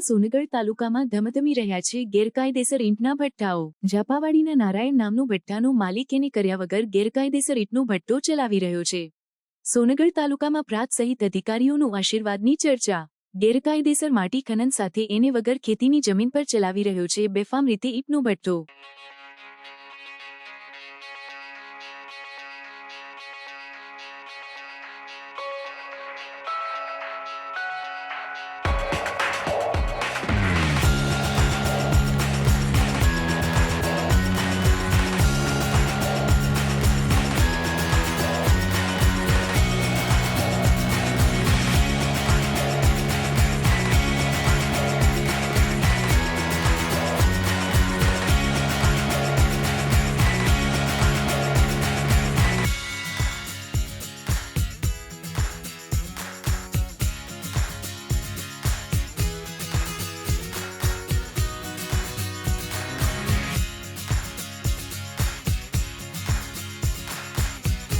રાજ્યના સોનગઢ તાલુકામાં ધમધમી રહ્યા છે. ગેરકાયદેસર ઈંટના ભઠ્ઠાઓ. ઝાપાવાડીના નારાયણ નામનું ભઠ્ઠાનો માલિક એને કર્યા વગર ગેરકાયદેસર ઈંટનો ભઠ્ઠો ચલાવી રહ્યો છે. સોનગઢ તાલુકામાં પ્રાત સહિત અધિકારીઓનું આશીર્વાદની ચર્ચા. ગેરકાયદેસર માટી ખનન સાથે એને વગર ખેતીની જમીન પર ચલાવી રહ્યો છે. બેફામ રીતે ઈંટનો ભઠ્ઠો.